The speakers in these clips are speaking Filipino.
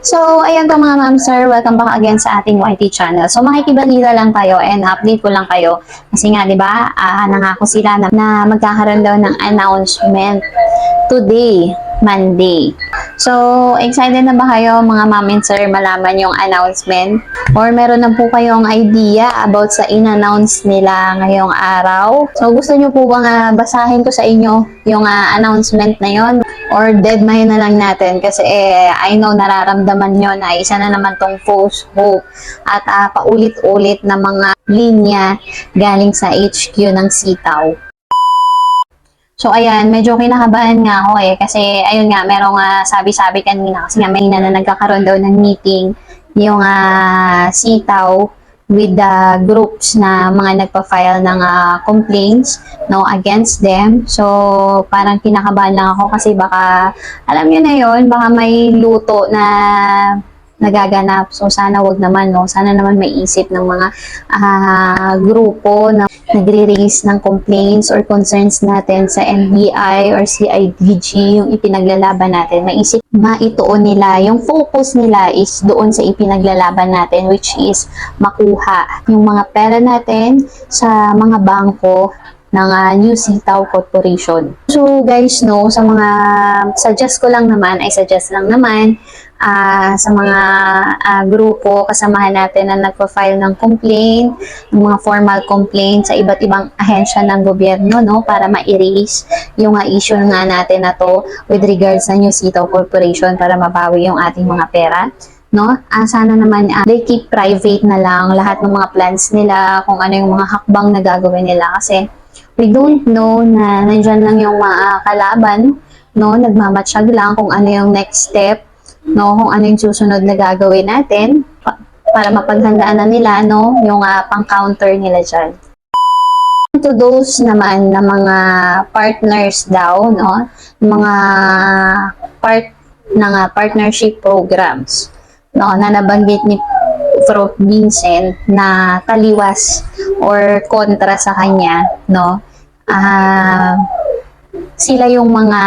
So, ayan po mga ma'am sir, welcome back again sa ating YT channel. So, makikibalita lang tayo and update ko lang kayo. Kasi nga, di ba, ah, nangako sila na, na magkakaroon daw ng announcement today, Monday. So, excited na ba kayo mga ma'am and sir malaman yung announcement? Or meron na po kayong idea about sa in-announce nila ngayong araw? So, gusto nyo po bang ah, basahin ko sa inyo yung ah, announcement na yon Or dead na na lang natin? Kasi eh, I know nararamdaman nyo na isa na naman tong false hope at ah, paulit-ulit na mga linya galing sa HQ ng sitaw. So, ayan, medyo kinakabahan nga ako eh. Kasi, ayun nga, merong ah, sabi-sabi kanina. Kasi nga, may na na nagkakaroon daw ng meeting yung ah, sitaw with the groups na mga nagpa-file ng ah, complaints no, against them. So, parang kinakabahan lang ako kasi baka, alam nyo na yon baka may luto na nagaganap. So, sana wag naman, no? Sana naman may isip ng mga ah, grupo na nagre-raise ng complaints or concerns natin sa NBI or CIDG, yung ipinaglalaban natin. Maisip, maituon nila. Yung focus nila is doon sa ipinaglalaban natin, which is makuha yung mga pera natin sa mga bangko ng ah, New Sitaw Corporation. So guys, no, sa mga suggest ko lang naman, ay suggest lang naman ah, sa mga ah, grupo, kasamahan natin na nagpa-file ng complaint, ng mga formal complaint sa iba't ibang ahensya ng gobyerno, no, para ma-erase yung ah, issue nga natin na to with regards sa New Sitaw Corporation para mabawi yung ating mga pera no? Ah, sana naman ah, they keep private na lang lahat ng mga plans nila, kung ano yung mga hakbang na gagawin nila kasi we don't know na nandyan lang yung mga kalaban, no? Nagmamatsyag lang kung ano yung next step, no? Kung ano yung susunod na gagawin natin pa- para mapaghandaan na nila, no? Yung ah, pang-counter nila dyan. To those naman na mga partners daw, no? Mga part ng ah, partnership programs no, na nabanggit ni Prof. Vincent na taliwas or kontra sa kanya, no? Ah, sila yung mga,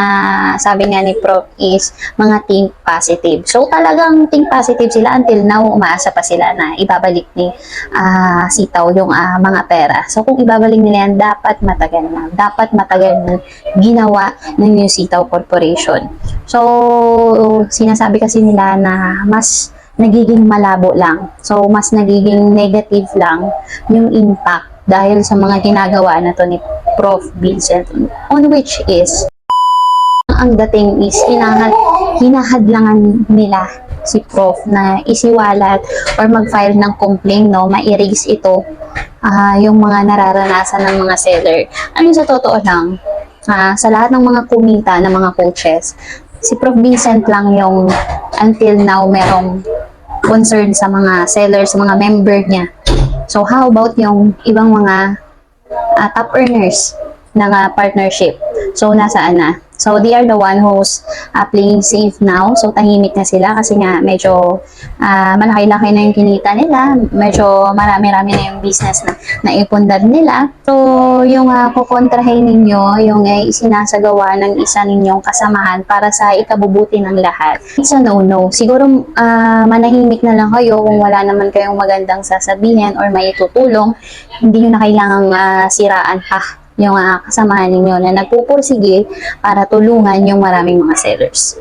sabi nga ni Prof. is, mga think positive. So, talagang think positive sila until now, umaasa pa sila na ibabalik ni ah, Sitaw yung ah, mga pera. So, kung ibabalik nila yan, dapat matagal na. Dapat matagal na ginawa ng New Sitaw Corporation. So, sinasabi kasi nila na mas nagiging malabo lang. So, mas nagiging negative lang yung impact dahil sa mga ginagawa na to ni Prof. Vincent on which is ang dating is hinahad, hinahadlangan nila si Prof na isiwalat or mag-file ng complaint, no, ma-erase ito ah, yung mga nararanasan ng mga seller. Ano sa totoo lang, ah, sa lahat ng mga kumita ng mga coaches, si Prof Vincent lang yung until now merong concern sa mga sellers, sa mga member niya. So how about yung ibang mga ah, top earners ng ah, partnership? So nasaan na? So they are the one who's ah, playing safe now. So tahimik na sila kasi nga medyo ah, malaki-laki na yung kinita nila. Medyo marami-rami na yung business na naipundad nila. So yung uh, kukontrahin ninyo, yung uh, isinasagawa ng isa ninyong kasamahan para sa ikabubuti ng lahat. It's a no-no. Siguro ah, manahimik na lang kayo kung wala naman kayong magandang sasabihin or may tutulong. Hindi nyo na kailangang ah, siraan pa yung uh, kasamahan ninyo na nagpupursige para tulungan yung maraming mga sellers.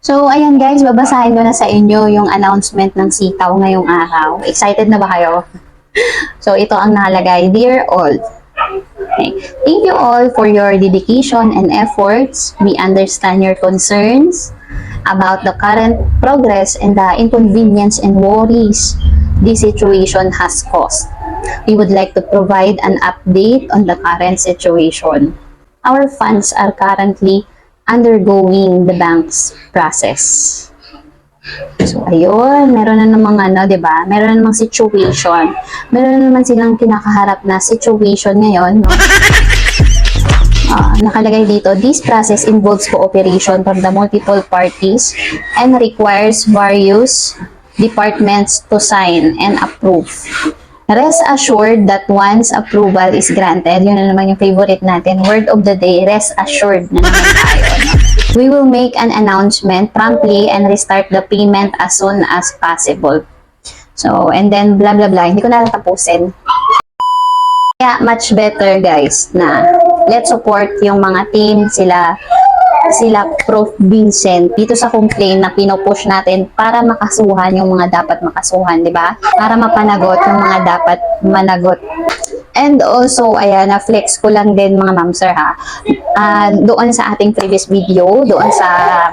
So, ayan guys, babasahin ko na sa inyo yung announcement ng sitaw ngayong araw. Excited na ba kayo? so, ito ang nakalagay. Dear all, Okay. Thank you all for your dedication and efforts. We understand your concerns about the current progress and the inconvenience and worries this situation has caused. We would like to provide an update on the current situation. Our funds are currently undergoing the bank's process. So, ayun, meron na namang ano, di ba? Meron na namang situation. Meron na naman silang kinakaharap na situation ngayon, no? Ah, nakalagay dito, this process involves cooperation from the multiple parties and requires various departments to sign and approve. Rest assured that once approval is granted, yun na naman yung favorite natin, word of the day, rest assured na naman tayo. We will make an announcement promptly and restart the payment as soon as possible. So, and then blah blah blah. Hindi ko na tapusin. Kaya much better guys na let's support yung mga team sila sila Prof. Vincent dito sa complaint na pinopush natin para makasuhan yung mga dapat makasuhan, di ba? Para mapanagot yung mga dapat managot. And also, ayan, na-flex ko lang din mga ma'am sir ha. Ah, doon sa ating previous video, doon sa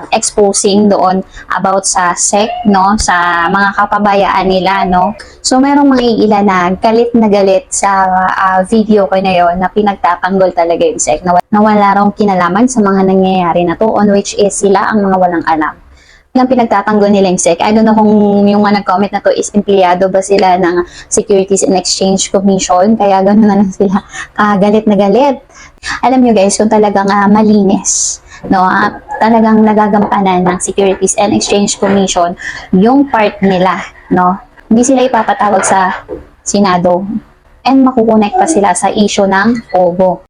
exposing doon about sa sec, no? Sa mga kapabayaan nila, no? So, merong mga ilan na galit na galit sa ah, video ko na yon na pinagtatanggol talaga yung sec na, wala raw kinalaman sa mga nangyayari na to on which is sila ang mga walang alam ng pinagtatanggol nila yung SEC. I don't know kung yung mga nag-comment na to is empleyado ba sila ng Securities and Exchange Commission. Kaya gano'n na sila kagalit na galit. Alam nyo guys, kung talagang ah, malinis, no, ah, talagang nagagampanan ng Securities and Exchange Commission yung part nila, no, hindi sila ipapatawag sa Senado and makukonect pa sila sa issue ng OBO.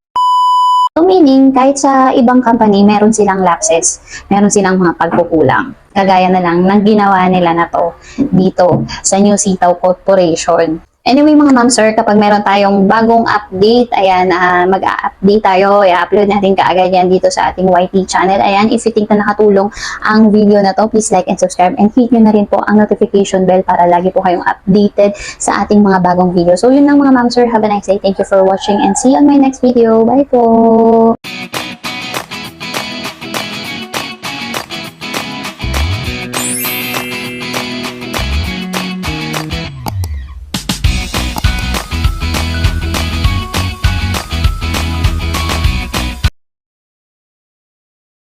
So meaning, kahit sa ibang company, meron silang lapses, meron silang mga pagkukulang. Kagaya na lang ng ginawa nila na to dito sa New Sitaw Corporation. Anyway mga ma'am sir, kapag meron tayong bagong update, ayan, ah, mag-update tayo, i-upload natin kaagad yan dito sa ating YT channel. Ayan, if you think na nakatulong ang video na to, please like and subscribe and hit nyo na rin po ang notification bell para lagi po kayong updated sa ating mga bagong video. So yun lang mga ma'am sir, have a nice day. Thank you for watching and see you on my next video. Bye po!